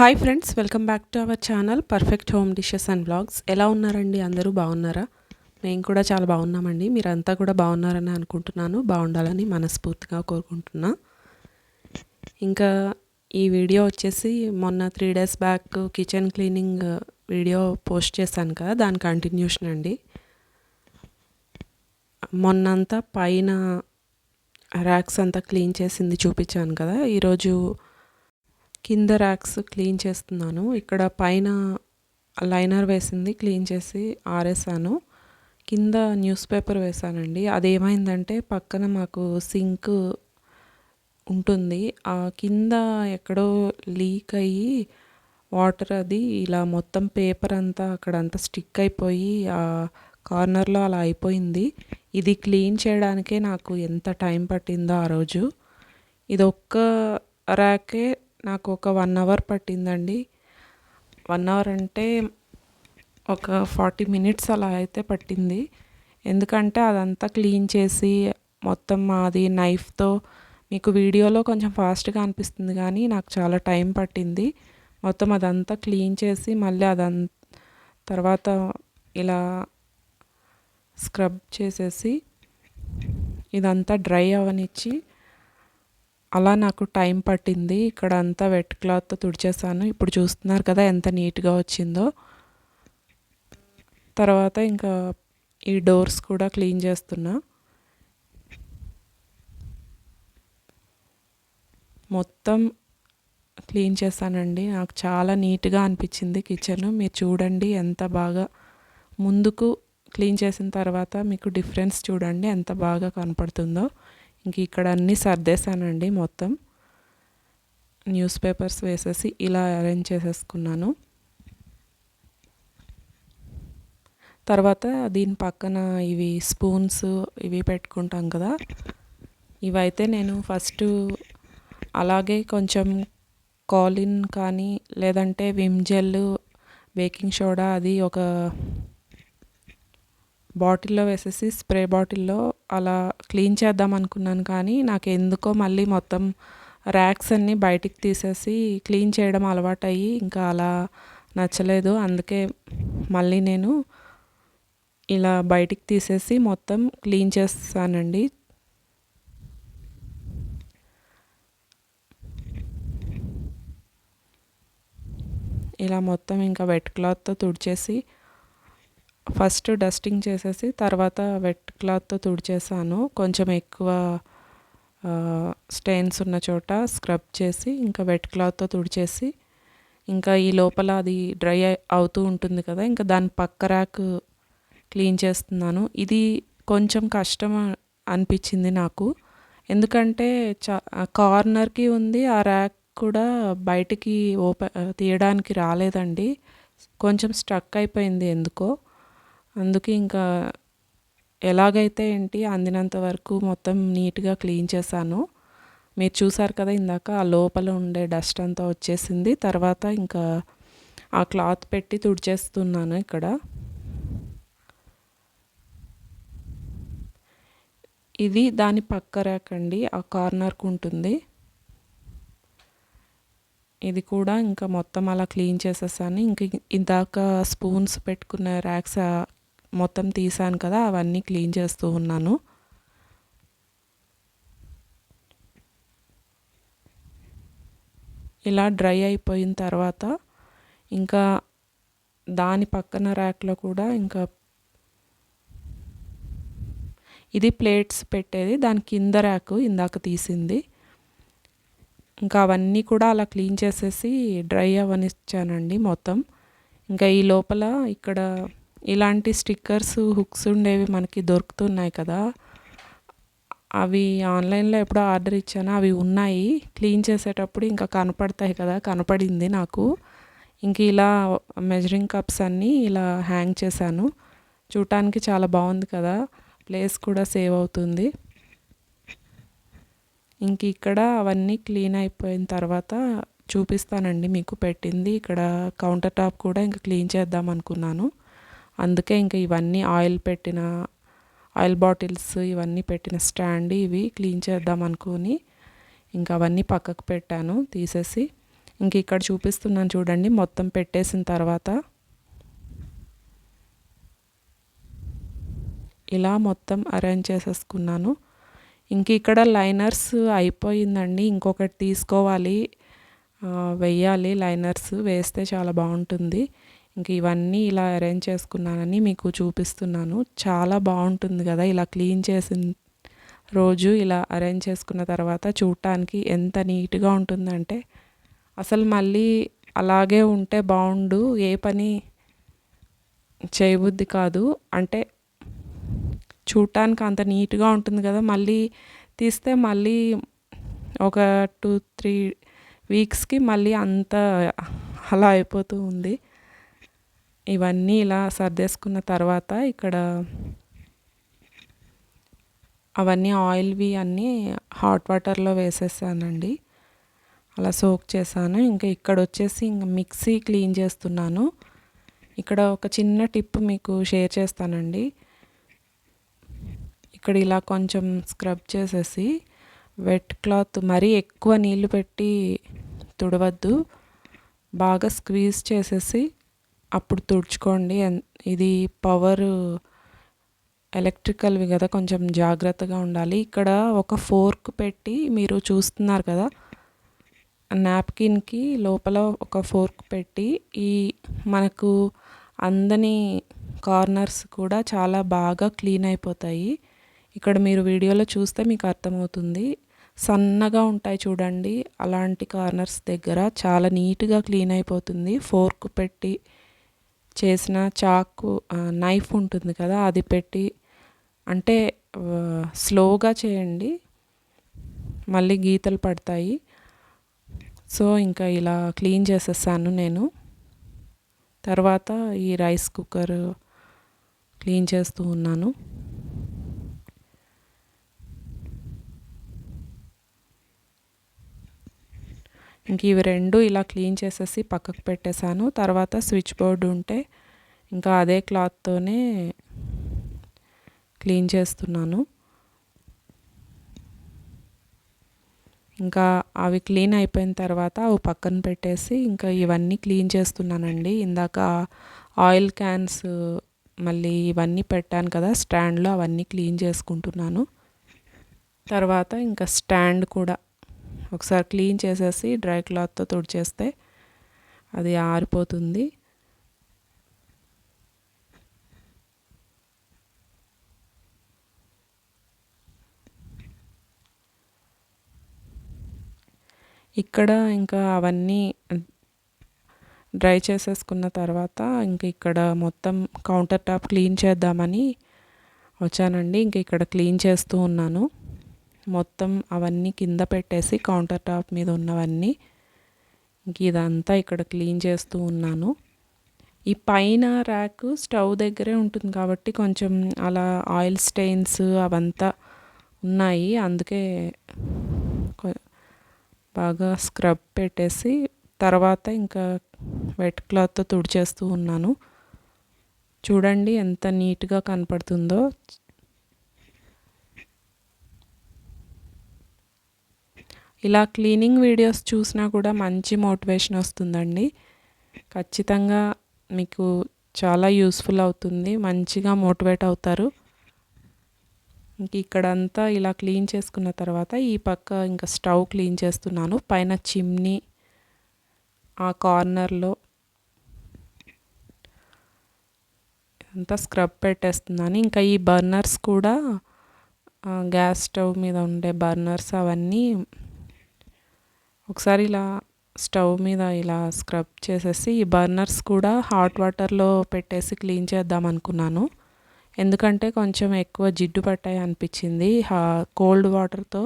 Hi friends welcome back to our channel perfect home dishes and blogs ఎలా ఉన్నారండి? అందరూ బాగున్నారా? మేము కూడా చాలా బాగున్నామండి. మీరంతా కూడా బాగున్నారని అనుకుంటున్నాను. బాగుండాలని మనస్ఫూర్తిగా కోరుకుంటున్నా. ఇంకా ఈ వీడియో వచ్చేసి మొన్న three days back kitchen cleaning video post చేశాను కదా దాని కంటిన్యూషన్ అండి. మొన్నంతా పైన ర్యాక్స్ అంతా క్లీన్ చేసింది చూపించాను కదా. ఈరోజు కింద ర్యాక్స్ క్లీన్ చేస్తున్నాను. ఇక్కడ పైన లైనర్ వేసింది క్లీన్ చేసి ఆరేసాను. కింద న్యూస్ పేపర్ వేసానండి. అదేమైందంటే పక్కన మాకు సింక్ ఉంటుంది. ఆ కింద ఎక్కడో లీక్ అయ్యి వాటర్ అది ఇలా మొత్తం పేపర్ అంతా అక్కడంతా స్టిక్ అయిపోయి ఆ కార్నర్లో అలా అయిపోయింది. ఇది క్లీన్ చేయడానికే నాకు ఎంత టైం పట్టిందో ఆ రోజు. ఇది ఒక్క ర్యాకే నాకు ఒక వన్ అవర్ పట్టిందండి. వన్ అవర్ అంటే ఒక ఫార్టీ మినిట్స్ అలా అయితే పట్టింది. ఎందుకంటే అదంతా క్లీన్ చేసి మొత్తం అది నైఫ్తో మీకు వీడియోలో కొంచెం ఫాస్ట్గా అనిపిస్తుంది కానీ నాకు చాలా టైం పట్టింది. మొత్తం అదంతా క్లీన్ చేసి మళ్ళీ అదం తర్వాత ఇలా స్క్రబ్ చేసేసి ఇదంతా డ్రై అవనిచ్చి అలా నాకు టైం పట్టింది. ఇక్కడ అంతా వెట్ క్లాత్తో తుడిచేసాను. ఇప్పుడు చూస్తున్నారు కదా ఎంత నీట్గా వచ్చిందో. తర్వాత ఇంకా ఈ డోర్స్ కూడా క్లీన్ చేస్తున్నా. మొత్తం క్లీన్ చేశానండి. నాకు చాలా నీట్గా అనిపించింది కిచెన్. మీరు చూడండి ఎంత బాగా ముందుకు క్లీన్ చేసిన తర్వాత మీకు డిఫరెన్స్ చూడండి ఎంత బాగా కనపడుతుందో. ఇంక ఇక్కడ అన్నీ సర్దేశానండి మొత్తం. న్యూస్ పేపర్స్ వేసేసి ఇలా అరేంజ్ చేసేసుకున్నాను. తర్వాత దీని పక్కన ఇవి స్పూన్స్ ఇవి పెట్టుకుంటాం కదా. ఇవైతే నేను ఫస్ట్ అలాగే కొంచెం కాలిన్ కానీ లేదంటే విమ్ జెల్ బేకింగ్ సోడా అది ఒక బాటిల్లో వేసేసి స్ప్రే బాటిల్లో అలా క్లీన్ చేద్దాం అనుకున్నాను కానీ నాకు ఎందుకో మళ్ళీ మొత్తం ర్యాక్స్ అన్నీ బయటికి తీసేసి క్లీన్ చేయడం అలవాటయ్యి ఇంకా అలా నచ్చలేదు. అందుకే మళ్ళీ నేను ఇలా బయటికి తీసేసి మొత్తం క్లీన్ చేస్తానండి. ఇలా మొత్తం ఇంకా వెట్ క్లాత్తో తుడిచేసి ఫస్ట్ డస్టింగ్ చేసేసి తర్వాత వెట్ క్లాత్తో తుడిచేసాను. కొంచెం ఎక్కువ స్టెయిన్స్ ఉన్న చోట స్క్రబ్ చేసి ఇంకా వెట్ క్లాత్తో తుడిచేసి ఇంకా ఈ లోపల అది డ్రై అవుతూ ఉంటుంది కదా ఇంకా దాని పక్క ర్యాక్ క్లీన్ చేస్తున్నాను. ఇది కొంచెం కష్టం అనిపించింది నాకు. ఎందుకంటే చా కార్నర్కి ఉంది ఆ ర్యాక్ కూడా బయటికి ఓపెన్ తీయడానికి రాలేదండి. కొంచెం స్ట్రక్ అయిపోయింది ఎందుకో. అందుకే ఇంకా ఎలాగైతే ఏంటి అందినంత వరకు మొత్తం నీట్గా క్లీన్ చేశాను. మీరు చూసారు కదా ఇందాక ఆ లోపల ఉండే డస్ట్ అంతా వచ్చేసింది. తర్వాత ఇంకా ఆ క్లాత్ పెట్టి తుడిచేస్తున్నాను ఇక్కడ. ఇది దాని పక్క ర్యాక్ అండి. ఆ కార్నర్కు ఉంటుంది. ఇది కూడా ఇంకా మొత్తం అలా క్లీన్ చేసేసాను. ఇంక ఇందాక స్పూన్స్ పెట్టుకున్న ర్యాక్స్ మొత్తం తీసాను కదా అవన్నీ క్లీన్ చేస్తూ ఉన్నాను. ఇలా డ్రై అయిపోయిన తర్వాత ఇంకా దాని పక్కన ర్యాక్లో కూడా ఇంకా ఇది ప్లేట్స్ పెట్టేది దాని కింద ర్యాక్ ఇందాక తీసింది. ఇంకా అవన్నీ కూడా అలా క్లీన్ చేసేసి డ్రై అవనిచ్చానండి మొత్తం. ఇంకా ఈ లోపల ఇక్కడ ఇలాంటి స్టిక్కర్స్ హుక్స్ ఉండేవి మనకి దొరుకుతున్నాయి కదా. అవి ఆన్లైన్లో ఎప్పుడో ఆర్డర్ ఇచ్చాను. అవి ఉన్నాయి. క్లీన్ చేసేటప్పుడు ఇంకా కనపడతాయి కదా. కనపడింది నాకు. ఇంక ఇలా మెజరింగ్ కప్స్ అన్నీ ఇలా హ్యాంగ్ చేశాను. చూడటానికి చాలా బాగుంది కదా. ప్లేస్ కూడా సేవ్ అవుతుంది. ఇంక ఇక్కడ అవన్నీ క్లీన్ అయిపోయిన తర్వాత చూపిస్తానండి మీకు పెట్టింది. ఇక్కడ కౌంటర్ టాప్ కూడా ఇంకా క్లీన్ చేద్దాం అనుకున్నాను. అందుకే ఇంకా ఇవన్నీ ఆయిల్ పెట్టిన ఆయిల్ బాటిల్స్ ఇవన్నీ పెట్టిన స్టాండ్ ఇవి క్లీన్ చేద్దాం అనుకుని ఇంకా అవన్నీ పక్కకు పెట్టాను తీసేసి. ఇంక ఇక్కడ చూపిస్తున్నాను చూడండి మొత్తం పెట్టేసిన తర్వాత. ఇలా మొత్తం అరేంజ్ చేసేసుకున్నాను. ఇంక ఇక్కడ లైనర్స్ అయిపోయిందండి ఇంకొకటి తీసుకోవాలి. వెయ్యాలి లైనర్స్ వేస్తే చాలా బాగుంటుంది. ఇంక ఇవన్నీ ఇలా అరేంజ్ చేసుకున్నానని మీకు చూపిస్తున్నాను. చాలా బాగుంటుంది కదా ఇలా క్లీన్ చేసిన రోజు ఇలా అరేంజ్ చేసుకున్న తర్వాత చూడటానికి ఎంత నీట్గా ఉంటుందంటే అసలు మళ్ళీ అలాగే ఉంటే బాగుండు ఏ పని చేయబుద్ధి కాదు. అంటే చూడటానికి అంత నీట్గా ఉంటుంది కదా మళ్ళీ తీస్తే మళ్ళీ ఒక టూ త్రీ వీక్స్కి మళ్ళీ అంత అలా అయిపోతూ ఉంది. ఇవన్నీ ఇలా సర్దేసుకున్న తర్వాత ఇక్కడ అవన్నీ ఆయిల్వి అన్నీ హాట్ వాటర్లో వేసేసానండి. అలా సోక్ చేశాను. ఇంకా ఇక్కడ వచ్చేసి ఇంకా మిక్సీ క్లీన్ చేస్తున్నాను. ఇక్కడ ఒక చిన్న టిప్ మీకు షేర్ చేస్తానండి. ఇక్కడ ఇలా కొంచెం స్క్రబ్ చేసేసి వెట్ క్లాత్ మరీ ఎక్కువ నీళ్ళు పెట్టి తుడవద్దు. బాగా స్క్వీజ్ చేసేసి అప్పుడు తుడుచుకోండి. ఇది పవర్ ఎలక్ట్రికల్వి కదా కొంచెం జాగ్రత్తగా ఉండాలి. ఇక్కడ ఒక ఫోర్క్ పెట్టి మీరు చూస్తున్నారు కదా నాప్కిన్కి లోపల ఒక ఫోర్క్ పెట్టి ఈ మనకు అందని కార్నర్స్ కూడా చాలా బాగా క్లీన్ అయిపోతాయి. ఇక్కడ మీరు వీడియోలో చూస్తే మీకు అర్థమవుతుంది. సన్నగా ఉంటాయి చూడండి అలాంటి కార్నర్స్ దగ్గర చాలా నీట్గా క్లీన్ అయిపోతుంది. ఫోర్క్ పెట్టి చేసిన చాకు నైఫ్ ఉంటుంది కదా అది పెట్టి అంటే స్లోగా చేయండి. మళ్ళీ గీతలు పడతాయి. సో ఇంకా ఇలా క్లీన్ చేసేసాను నేను. తర్వాత ఈ రైస్ కుక్కర్ క్లీన్ చేస్తూ ఉన్నాను. ఇంక ఇవి రెండు ఇలా క్లీన్ చేసేసి పక్కకు పెట్టేశాను. తర్వాత స్విచ్ బోర్డు ఉంటే ఇంకా అదే క్లాత్తోనే క్లీన్ చేస్తున్నాను. ఇంకా అవి క్లీన్ అయిపోయిన తర్వాత అవి పక్కన పెట్టేసి ఇంకా ఇవన్నీ క్లీన్ చేస్తున్నానండి. ఇందాక ఆయిల్ క్యాన్స్ మళ్ళీ ఇవన్నీ పెట్టాను కదా స్టాండ్లో అవన్నీ క్లీన్ చేసుకుంటున్నాను. తర్వాత ఇంకా స్టాండ్ కూడా ఒకసారి క్లీన్ చేసేసి డ్రై క్లాత్తో తుడిచేస్తే అది ఆరిపోతుంది. ఇక్కడ ఇంకా అవన్నీ డ్రై చేసేసుకున్న తర్వాత ఇంక ఇక్కడ మొత్తం కౌంటర్ టాప్ క్లీన్ చేద్దామని వచ్చానండి. ఇంక ఇక్కడ క్లీన్ చేస్తూ ఉన్నాను. మొత్తం అవన్నీ కింద పెట్టేసి కౌంటర్ టాప్ మీద ఉన్నవన్నీ ఇంక ఇదంతా ఇక్కడ క్లీన్ చేస్తూ ఉన్నాను. ఈ పైన ర్యాక్ స్టవ్ దగ్గరే ఉంటుంది కాబట్టి కొంచెం అలా ఆయిల్ స్టెయిన్స్ అవంతా ఉన్నాయి. అందుకే బాగా స్క్రబ్ పెట్టేసి తర్వాత ఇంకా వెట్ క్లాత్తో తుడిచేస్తూ ఉన్నాను. చూడండి ఎంత నీట్గా కనపడుతుందో. ఇలా క్లీనింగ్ వీడియోస్ చూసినా కూడా మంచి మోటివేషన్ వస్తుందండి. ఖచ్చితంగా మీకు చాలా యూస్ఫుల్ అవుతుంది. మంచిగా మోటివేట్ అవుతారు. ఇంక ఇక్కడంతా ఇలా క్లీన్ చేసుకున్న తర్వాత ఈ పక్క ఇంకా స్టవ్ క్లీన్ చేస్తున్నాను. పైన చిమ్నీ ఆ కార్నర్లో అంతా స్క్రబ్ పెట్టేస్తున్నాను. ఇంకా ఈ బర్నర్స్ కూడా గ్యాస్ స్టవ్ మీద ఉండే బర్నర్స్ అవన్నీ ఒకసారి ఇలా స్టవ్ మీద ఇలా స్క్రబ్ చేసేసి ఈ బర్నర్స్ కూడా హాట్ వాటర్లో పెట్టేసి క్లీన్ చేద్దాం అనుకున్నాను. ఎందుకంటే కొంచెం ఎక్కువ జిడ్డు పట్టాయి అనిపించింది. కోల్డ్ వాటర్తో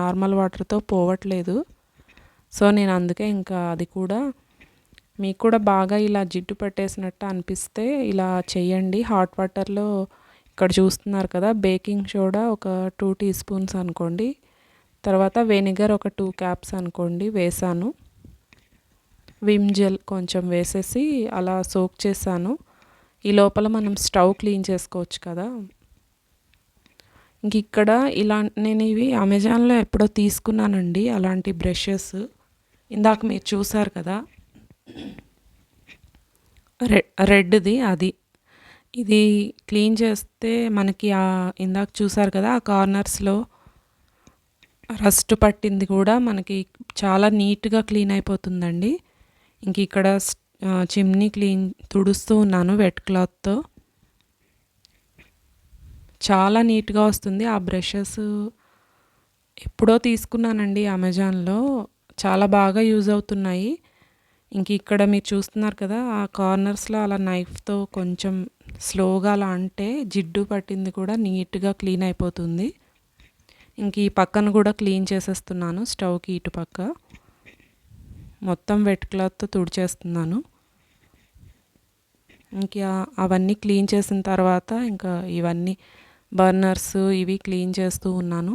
నార్మల్ వాటర్తో పోవట్లేదు. సో నేను అందుకే ఇంకా అది కూడా మీకు కూడా బాగా ఇలా జిడ్డు పట్టేసినట్టు అనిపిస్తే ఇలా చేయండి. హాట్ వాటర్లో ఇక్కడ చూస్తున్నారు కదా బేకింగ్ సోడా ఒక టూ టీ స్పూన్స్ అనుకోండి. తర్వాత వెనిగర్ ఒక టూ క్యాప్స్ అనుకోండి వేసాను. విమ్ జెల్ కొంచెం వేసేసి అలా సోక్ చేశాను. ఈ లోపల మనం స్టవ్ క్లీన్ చేసుకోవచ్చు కదా. ఇంక ఇక్కడ ఇలా నేను ఇవి అమెజాన్లో ఎప్పుడో తీసుకున్నానండి అలాంటి బ్రషెస్. ఇందాక మీరు చూసారు కదా. రెడ్ది అది. ఇది క్లీన్ చేస్తే మనకి ఆ ఇందాక చూసారు కదా ఆ కార్నర్స్లో రస్ట్ పట్టింది కూడా మనకి చాలా నీట్గా క్లీన్ అయిపోతుందండి. ఇంక ఇక్కడ చిమ్నీ క్లీన్ తుడుస్తూ ఉన్నాను వెట్ క్లాత్తో చాలా నీట్గా వస్తుంది. ఆ బ్రషెస్ ఎప్పుడో తీసుకున్నానండి అమెజాన్లో. చాలా బాగా యూజ్ అవుతున్నాయి. ఇంక ఇక్కడ మీరు చూస్తున్నారు కదా ఆ కార్నర్స్లో అలా నైఫ్తో కొంచెం స్లోగా అలా అంటే జిడ్డు పట్టింది కూడా నీట్గా క్లీన్ అయిపోతుంది. ఇంక ఈ పక్కన కూడా క్లీన్ చేసేస్తున్నాను స్టవ్కి ఇటు పక్క. మొత్తం వెట్ క్లాత్తో తుడిచేస్తున్నాను. ఇంకా అవన్నీ క్లీన్ చేసిన తర్వాత ఇంకా ఇవన్నీ బర్నర్స్ ఇవి క్లీన్ చేస్తూ ఉన్నాను.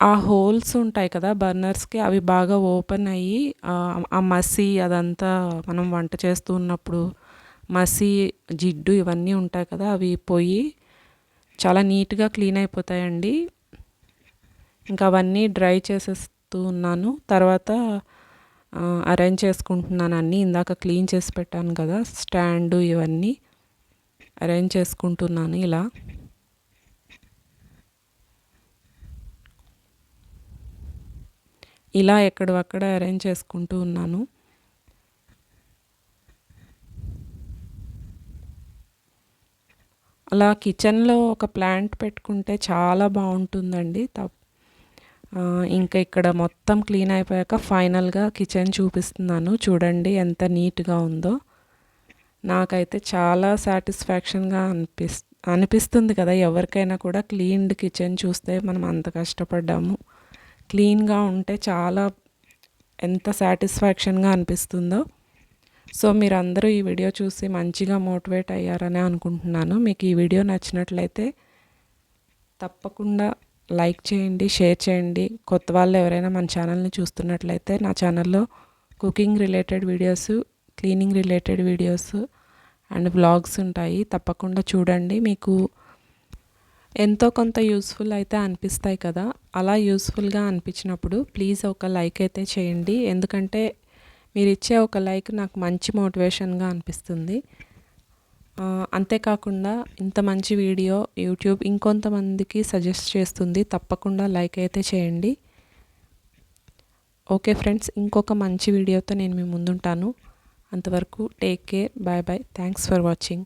ఆ హోల్స్ ఉంటాయి కదా బర్నర్స్కి అవి బాగా ఓపెన్ అయ్యి ఆ మసి అదంతా మనం వంట చేస్తూ ఉన్నప్పుడు మసి జిడ్డు ఇవన్నీ ఉంటాయి కదా అవి పోయి చాలా నీట్గా క్లీన్ అయిపోతాయండి. ఇంకా అవన్నీ డ్రై చేసేస్తూ ఉన్నాను. తర్వాత అరేంజ్ చేసుకుంటున్నాను అన్నీ. ఇందాక క్లీన్ చేసి పెట్టాను కదా స్టాండు ఇవన్నీ. అరేంజ్ చేసుకుంటున్నాను ఇలా. ఇలా ఎక్కడక్కడ అరేంజ్ చేసుకుంటూ ఉన్నాను. అలా కిచెన్లో ఒక ప్లాంట్ పెట్టుకుంటే చాలా బాగుంటుందండి. తప్ ఇంకా ఇక్కడ మొత్తం క్లీన్ అయిపోయాక ఫైనల్గా కిచెన్ చూపిస్తున్నాను. చూడండి ఎంత నీట్గా ఉందో. నాకైతే చాలా సాటిస్ఫాక్షన్గా అనిపిస్ అనిపిస్తుంది కదా ఎవరికైనా కూడా క్లీన్డ్ కిచెన్ చూస్తే మనం అంత కష్టపడ్డాము. క్లీన్గా ఉంటే చాలా ఎంత సాటిస్ఫాక్షన్గా అనిపిస్తుందో. సో మీరందరూ ఈ వీడియో చూసి మంచిగా మోటివేట్ అయ్యారని అనుకుంటున్నాను. మీకు ఈ వీడియో నచ్చినట్లయితే తప్పకుండా లైక్ చేయండి షేర్ చేయండి. కొత్త వాళ్ళు ఎవరైనా మన ఛానల్ని చూస్తున్నట్లయితే నా ఛానల్లో cooking related videos cleaning related videos and vlogs ఉంటాయి. తప్పకుండా చూడండి. మీకు ఎంతో కొంత యూస్ఫుల్ అయితే అనిపిస్తాయి కదా. అలా యూస్ఫుల్గా అనిపించినప్పుడు ప్లీజ్ ఒక లైక్ అయితే చేయండి. ఎందుకంటే మీరు ఇచ్చే ఒక లైక్ నాకు మంచి మోటివేషన్గా అనిపిస్తుంది. అంతేకాకుండా ఇంత మంచి వీడియో యూట్యూబ్ ఇంకొంతమందికి సజెస్ట్ చేస్తుంది. తప్పకుండా లైక్ అయితే చేయండి. ఓకే ఫ్రెండ్స్ ఇంకొక మంచి వీడియోతో నేను మీ ముందుంటాను. అంతవరకు take care bye bye. Thanks for watching.